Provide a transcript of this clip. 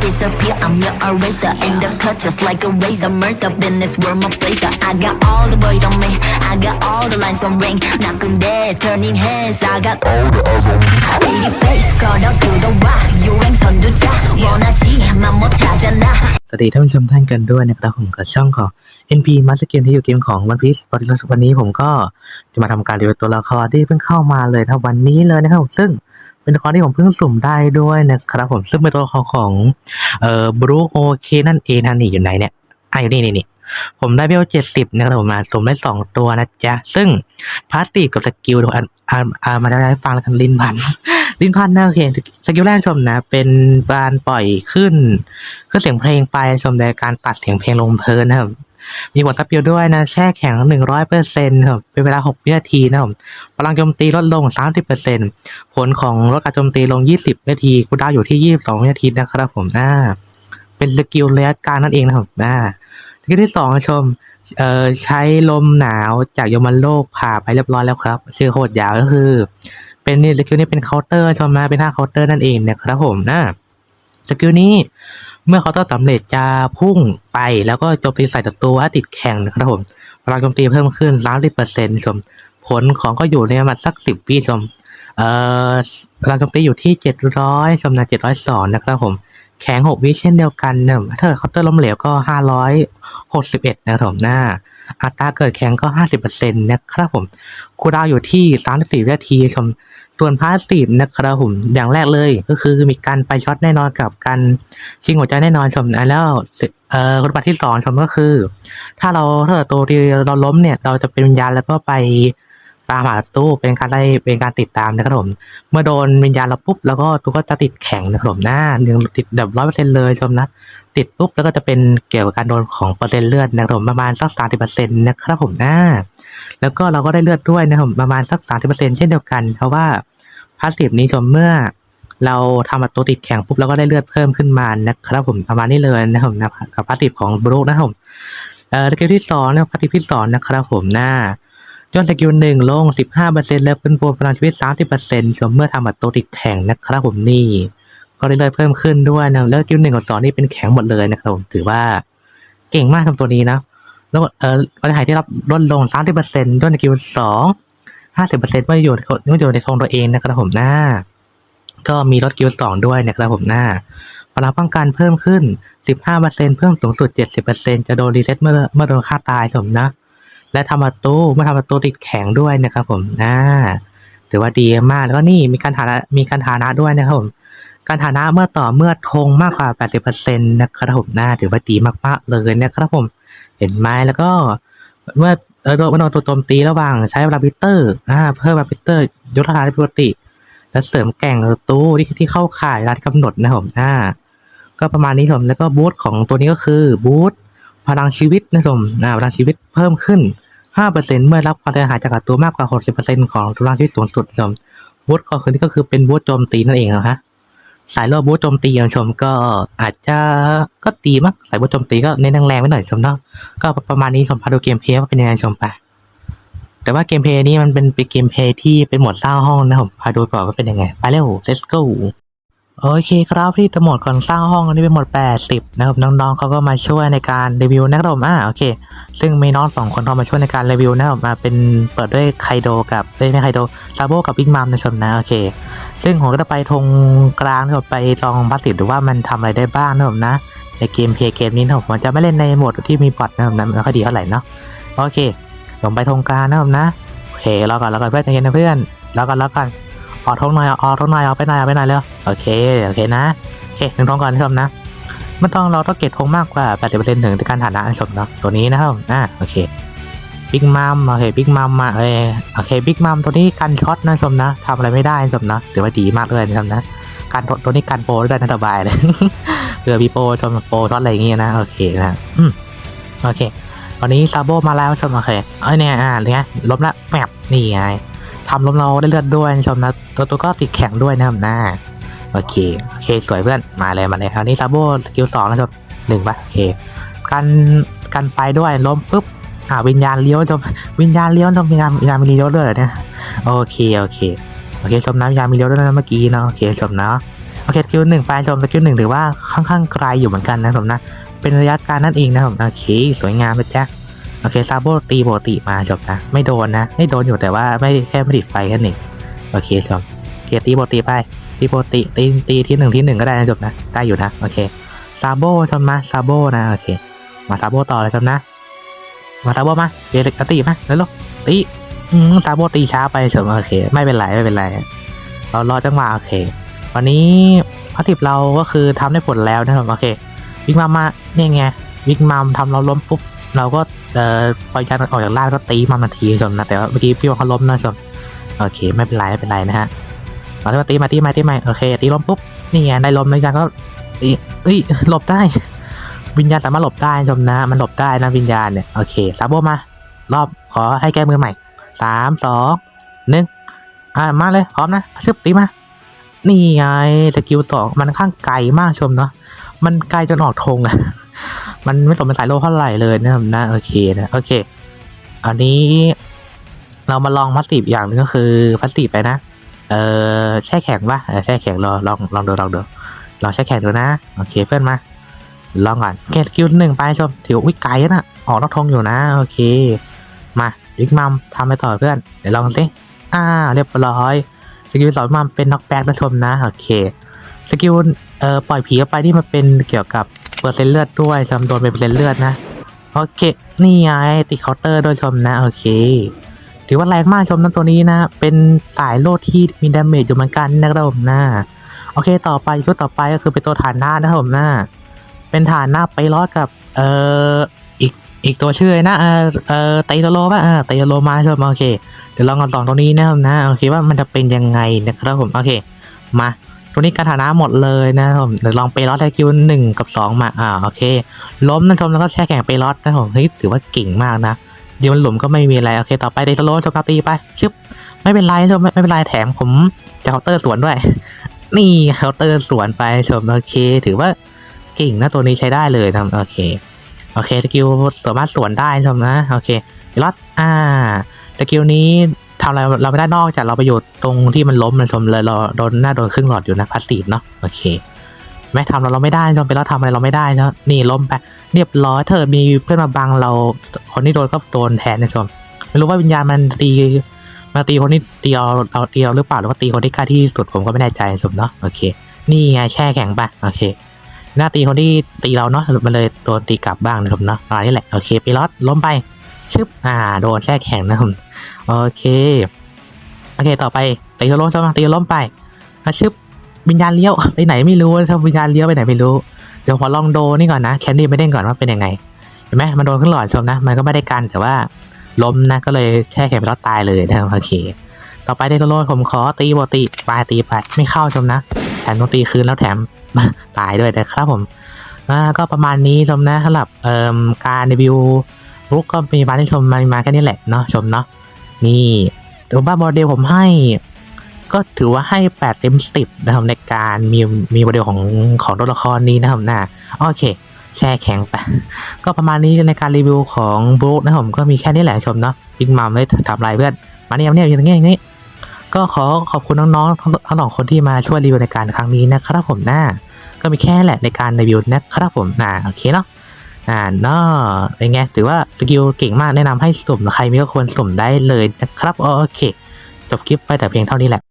disappear. I'm your eraser in the cut, just like a razor. Murder in this world, my blazer. I got all the boys on me. I got all the lines on ring. Knocking dead, turning heads. I got all the eyes on me. Pretty face, caught up to the rock. You ain't 선두자. 원하지만 못하잖아. สวัสดีท่านผู้ชมท่านกันด้วยนะครับผมกับช่องของ NP Master Game ที่อยู่เกมของ One Piece วันนี้ผมก็จะมาทำการรีวิวตัวละครที่เพิ่งเข้ามาเลยนะครับวันนี้เลยนะครับซึ่ง เป็นตัวละครที่ผมเพิ่งสุ่มได้ด้วยนะครับผมซึ่งเป็นตัวละครของเอ่อบรูโอเคนั่นเองนะนี่อยู่ไหนเนี่ยอะอยู่นี่นี่นี่ผมได้เบลเจ็ดสิบนะครับผมมาสุ่มได้สองตัวนะจ๊ะ ซึ่งพาสติกับสกิลอ่านอ่านอ่านมาได้ฟังแล้วกันลิ้นพันลิ้นพันนะโอเคสกิลแรกชมนะ เป็นการปล่อยขึ้นคือเสียงเพลงไปชมในการตัดเสียงเพลงลงเพลินนะครับ มีบททับเดียวด้วยนะแช่แข็งหนึ่งร้อยเปอร์เซ็นต์ครับเป็นเวลาหกวินาทีนะครับพลังโจมตีลดลงสามสิบเปอร์เซ็นต์ผลของลดการโจมตีลงยี่สิบวินาทีคูดาวอยู่ที่ยี่สิบสองวินาทีนะครับผมอ่าเป็นสกิลระยะกางนั่นเองนะครับอ่าสกิลที่สองชมเอ่อใช้ลมหนาวจากยมันโลกผ่าไปเรียบร้อยแล้วครับ ชื่อโคตรยาวก็คือ เป็นนี่สกิลนี้เป็นเคาน์เตอร์ชมนะเป็นท่าเคาน์เตอร์นั่นเองนะครับผมนะสกิลนี้ เมื่อเคาน์เตอร์สำเร็จจะพุ่งไปแล้วก็โจมตีใส่ศัตรูให้ติดแข่งนะครับผมพลังโจมตีเพิ่มขึ้นร้อยเปอร์เซ็นต์ชม ผลของก็อยู่ในประมาณสักสิบวิชม เอ่อพลังโจมตีอยู่ที่เจ็ดร้อยชมนะ702นะครับผม แข็งหกวิเช่นเดียวกันนะถ้าเคาน์เตอร์ล้มเหลวก็ห้าร้อยหกสิบเอ็ดนะครับผมหน้า อัตราเกิดแข็งก็ 50%นะครับผมคูดาวอยู่ที่ 34วินาทีชม ส่วนพาสซีฟนะครับผม อย่างแรกเลยก็คือมีการไปช็อตแน่นอนกับการชิงหัวใจแน่นอนชมแล้วเอ่อคุณบัตรที่สองชมก็คือ ถ้าเราถ้าตัวเราล้มเนี่ย เราจะเป็นวิญญาณแล้วก็ไป ตามหาตู้เป็นการไล่เป็นการติดตามนะครับผม เมื่อโดนวิญญาณเราปุ๊บแล้วก็ตัวก็จะติดแข็งนะครับผมหน้าหนึ่งติดแบบร้อยเปอร์เซ็นต์เลยชมนะ ติดปุ๊บแล้วก็จะเป็นเกี่ยวกับการโดนของเปอร์เซ็นต์เลือดนะครับผมประมาณสักสามสิบเปอร์เซ็นต์นะครับผมหน้า แล้วก็เราก็ได้เลือดด้วยนะครับผมประมาณสักสามสิบเปอร์เซ็นต์เช่นเดียวกัน เพราะว่าพาสซีฟนี้ชมเมื่อเราทำตัวติดแข็งปุ๊บเราก็ได้เลือดเพิ่มขึ้นมานะครับผมประมาณนี้เลยนะครับผมกับพาสซีฟของบรูคนะครับผมเอ่อสกิลที่สองนะครับพาสซีฟที่สองนะครับผมหน้า ยอนสกิลหนึ่งลงสิบห้าเปอร์เซ็นต์แล้วเป็นบวกพลังชีวิตสามสิบเปอร์เซ็นต์ชมเมื่อทำตัวติดแข็งนะครับผมนี่ ก็ได้เลือดเพิ่มขึ้นด้วยนะแล้วสกิลหนึ่งกับสองนี่เป็นแข็งหมดเลยนะครับผมถือว่าเก่งมากทำตัวนี้นะ แล้วเอ่อปัญหาที่รับลดลงสามสิบเปอร์เซ็นต์ด้วยสกิลสองห้าสิบเปอร์เซ็นต์เมื่อยู่เมื่อยู่ในธงตัวเองนะครับผมหน้า ก็มีรถกิลสองด้วยนะครับผมหน้าพลังป้องกันเพิ่มขึ้นสิบห้าเปอร์เซ็นต์เพิ่มสูงสุดเจ็ดสิบเปอร์เซ็นต์จะโดนรีเซ็ตเมื่อเมื่อโดนฆ่าตายสมนะ และทำประตูเมื่อทำประตูติดแข็งด้วยนะครับผมอ่าถือว่าดีมากแล้วก็นี่มีการฐานะมีการฐานะด้วยนะครับผมการฐานะเมื่อต่อเมื่อธงมากกว่า 80%นะครับผมน่าถือว่าดีมากๆเลยนะครับผมเห็นไหมแล้วก็เมื่อเออโดนมื่อโดนตัวโจมตีระหว่างใช้ลาบิเตอร์อ่าเพิ่มลาบิเตอร์ยศทหารปกติ และเสริมแก่งตู้ที่ที่เข้าข่ายรัฐกำหนดนะครับผมอ่าก็ประมาณนี้ผมแล้วก็บูทของตัวนี้ก็คือบูทพลังชีวิตนะครับผมอ่าพลังชีวิตเพิ่มขึ้น 5%เมื่อรับความเสียหายจากศัตรูมากกว่า 60%ของพลังชีวิตสูงสุดนะครับบูทของคนนี้ก็คือเป็นบูทโจมตีนั่นเองนะฮะสายโลบูทโจมตีอย่างชมก็อาจจะก็ตีมั้งสายบูทโจมตีก็เน้นแรงๆไว้หน่อยชมเนาะก็ประมาณนี้ชมพาดูเกมเพย์ว่าเป็นยังไงชมไปแต่ว่าเกมเพย์นี้มันเป็นเกมเพย์ที่เป็นหมดสร้างห้องนะผมพาดูก่อนว่าเป็นยังไงไปเร็ว let's go โอเคครับที่โหมดก่อนสร้างห้องอันนี้เป็นหมด 80 นะครับน้องๆเขาก็มาช่วยในการรีวิวนะครับผมอ่าโอเค ซึ่งมีน้องสองคนเข้ามาช่วยในการรีวิวนะครับมาเป็นเปิดด้วยไคโดกับเอ้ยไม่ไคโดซาโบกับบิ๊กมัมนะชมนะโอเค ซึ่งผมก็จะไปทงกลางนะครับไปลองพาสติดูว่ามันทำอะไรได้บ้างนะครับนะในเกมเพลย์เกมนี้นะครับผมจะไม่เล่นในโหมดที่มีบอทนะครับนะไม่ค่อยดีเท่าไหร่เนาะโอเคผมไปทงกลางนะครับนะโอเครอก่อนรอก่อนเพื่อนใจเย็นนะเพื่อนรอก่อนรอก่อน ออกทงหน่อยออกทงหน่อยเอาไปหน่อยเอาไปหน่อยเร็วโอเคโอเคนะโอเคหนึ่งทงก่อนชมนะไม่ต้องเราต้องเก็บทงมากกว่า 80%ถึงการฐานะนะชมเนาะตัวนี้นะครับอ่าโอเคบิ๊กมัมโอเคบิ๊กมัมมาเออโอเคบิ๊กมัมตัวนี้กันช็อตนะชมนะทำอะไรไม่ได้ชมนะถือว่าดีมากเลยนะครับนะการตัวนี้การโปรด้วยนะสบายเลยเผื่อมีโปรชมโปรช็อตอะไรอย่างเงี้ยนะโอเคนะอืมโอเควันนี้ซาโบมาแล้วชมโอเคเอ้ยเนี่ยอ่าเนี่ยล้มละแมปนี่ไง ทำล้มเราได้เลือดด้วยชมนะตัวตัวก็ติดแข็งด้วยนะครับนะโอเคโอเคสวยเพื่อนมาเลยมาเลยคราวนี้ซาโบสกิลสองนะชมหนึ่งปะโอเคกันกันไปด้วยล้มปุ๊บอ่าวิญญาณเลี้ยวชมวิญญาณเลี้ยวชมวิญญาณวิญญาณมีเลี้ยวด้วยเนี่ยโอเคโอเคโอเคชมนะยาณมีเลี้ยวด้วยนะเมื่อกี้เนาะโอเคชมนะโอเคสกิลหนึ่งไปชมสกิลหนึ่งถือว่าค่อนข้างไกลอยู่เหมือนกันนะผมนะเป็นระยะการนั่นเองนะผมโอเค สวยงามเลยจ้ะ โอเคซาโบตีปกติมาจบนะ ไม่โดนนะ ไม่โดนอยู่แต่ว่าไม่แค่ไม่ติดไฟแค่นั้นเองโอเคชมโอเคตีปกติไปตีปกติตีตีที่หนึ่งที่หนึ่งก็ได้นะจบนะ ได้อยู่นะ โอเคซาโบชมมาซาโบนะโอเค มาซาโบต่อเลยชมนะ มาซาโบมาเบสิกตีมาแล้วลูกตีอืมซาโบตีช้าไปชมโอเค ไม่เป็นไรไม่เป็นไรเรารอจังหวะโอเค วันนี้พาสิบเราก็คือทำได้ผลแล้วนะครับโอเค วิกมัมาเนี่ยไงวิกมัมทำเราล้มปุ๊บเราก็ เอ่อปล่อยการออกจากล่างก็ตีมัมทันทีชมนะแต่ว่าเมื่อกี้พี่ว่าเขาล้มนะชมโอเคไม่เป็นไรไม่เป็นไรนะฮะมาที่มาตีมาตีมาตีมาโอเคตีล้มปุ๊บนี่ไงได้ล้มแล้วกันก็อีเอ้ยหลบได้ วิญญาณสามารถหลบได้ชมนะ มันหลบได้นะวิญญาณเนี่ยโอเคซาโบมารอบขอให้แก้มือใหม่สามสองหนึ่งอ่ามาเลยพร้อมนะชึบตีมานี่ไงสกิลสองมันข้างไกลมากชมเนาะมันไกลจนออกธงอะ มันไม่สมเป็นสายโลเท่าไหร่เลยนะครับนะโอเคนะโอเค อันนี้เรามาลองพัสซีฟอย่างหนึงก็คือพัสซีฟไปนะ เออแช่แข็งปะแช่แข็งรอลองลองดูลองดูลองแช่แข็งดูนะโอเคเพื่อนมาลองก่อนแกสกิลหนึ่งไปชมถือวิไกลนะออกนอกธงอยู่นะโอเค มาบิ๊กมัมทำไปต่อเพื่อนเดี๋ยวลองสิอ่าเรียบร้อยสกิลสองมันเป็นน็อกแบ็กนะชมนะโอเคสกิลเอ่อปล่อยผีออกไปที่มันเป็นเกี่ยวกับ เปอร์เซ็นต์เลือดด้วยจำโดนเป็นเปอร์เซ็นต์เลือดนะ โอเค นี่ไงติดเคาน์เตอร์ด้วยชมนะ โอเค ถือว่าแรงมากชมนั้นตัวนี้นะ เป็นสายโลดที่มีดาเมจอยู่เหมือนกันนะครับผมนะ โอเค ต่อไปชุดต่อไปก็คือเป็นตัวฐานหน้านะครับผมนะ เป็นฐานหน้าไปรอดกับ เอ่อ อีก อีกตัวชื่อนะ เอ่อ เอ่อไตโลโลป่ะเออไตโลมาชมโอเค เดี๋ยวลองกันสองตรงนี้นะครับนะ โอเคว่ามันจะเป็นยังไงนะครับผม โอเค มา ตรงนี้การฐานะหมดเลยนะครับผมเดี๋ยวลองไปลอสไอคิวหนึ่งกับสองมาอ่าโอเค ล้มนะชมแล้วก็แช่แข็งไปลอสนะผมเฮ้ยถือว่าเก่งมากนะเดี๋ยวมันหลุมก็ไม่มีอะไร โอเคต่อไปเดซโลชมกาตีไปชึบไม่เป็นไรชมไม่ไม่เป็นไรแถมผมจะเคาน์เตอร์สวนด้วย นี่เคาน์เตอร์สวนไปชมโอเค ถือว่าเก่งนะตัวนี้ใช้ได้เลยนะโอเคโอเคสกิลสามารถสวนได้ชมนะโอเคไปลอสอ่าสกิลนี้ ทำอะไรเราไม่ได้นอกจากเราไปอยู่ตรงที่มันล้มมันะชมเลยเราโดนหน้าโดนครึ่งหลอดอยู่นะพาสซีฟเนาะโอเคแม่ทำเราเราไม่ได้ชมไปแล้วทำอะไรเราไม่ได้เนาะนี่ล้มไปเรียบร้อยเธอมีเพื่อนมาบังเรา คนที่โดนก็โดนแทนนะชมไม่รู้ว่าวิญญาณมันตีมาตีคนที่ตีเอาเอาตีเอาหรือเปล่าหรือว่าตีคนที่กล้าที่สุดผมก็ไม่แน่ใจชมเนาะโอเค นี่ไงแช่แข็งไปโอเค หน้าตีคนที่ตีเราเนาะมันเลยโดนตีกลับบ้างนะชมเนาะประมาณนี้แหละโอเคไปลอดล้มไป ชึบอ่า โดนแช่แข็งนะผมโอเค โอเค ต่อไปตีล้มใช่ไหมตีล้มไปชึบวิญญาณเลี้ยวไปไหนไม่รู้ถ้าวิญญาณเลี้ยวไปไหนไม่รู้ เดี๋ยวขอลองโดนี่ก่อนนะแคนดี้ไม่เด้งก่อนว่าเป็นยังไง เห็นไหมมันโดนขึ้นหลอดชมนะ มันก็ไม่ได้กันแต่ว่าล้มนะก็เลยแช่แข็งไปแล้วตายเลยนะครับโอเค ต่อไปเดโลโลผมขอตีบอตีปลายตีไปไม่เข้าชมนะ แถมโดนตีคืนแล้วแถมตายด้วยนะครับผมก็ประมาณนี้ชมนะสำหรับการรีวิว ลุกก็มีมาที่ชมมามาแค่นี้แหละเนาะชมเนาะนี่แต่ว่าโมเดลผมให้ ก็ถือว่าให้8เต็ม10นะครับในการมีมีโมเดลของของตัวละครนี้นะครับนะโอเค แช่แข็งไป ก็ประมาณนี้ในการรีวิวของบรูคนะครับผมก็มีแค่นี้แหละชมเนาะบิ๊กมัมไม่ทำอะไรเพื่อนมาเนี่ยมาเนี่ยอย่างเงี้ยอย่างเงี้ยก็ขอขอบคุณน้องๆทั้งทั้งสองคนที่มาช่วยรีวิวในการครั้งนี้นะครับผมนะก็มีแค่แหละในการรีวิวนะครับผมนะโอเคเนาะ อ่าเนาะเป็นไง ถือว่าสกิลเก่งมากแนะนำให้สุ่มใครมีก็ควรสุ่มได้เลยนะครับ โอเค จบคลิปไปแต่เพียงเท่านี้แหละ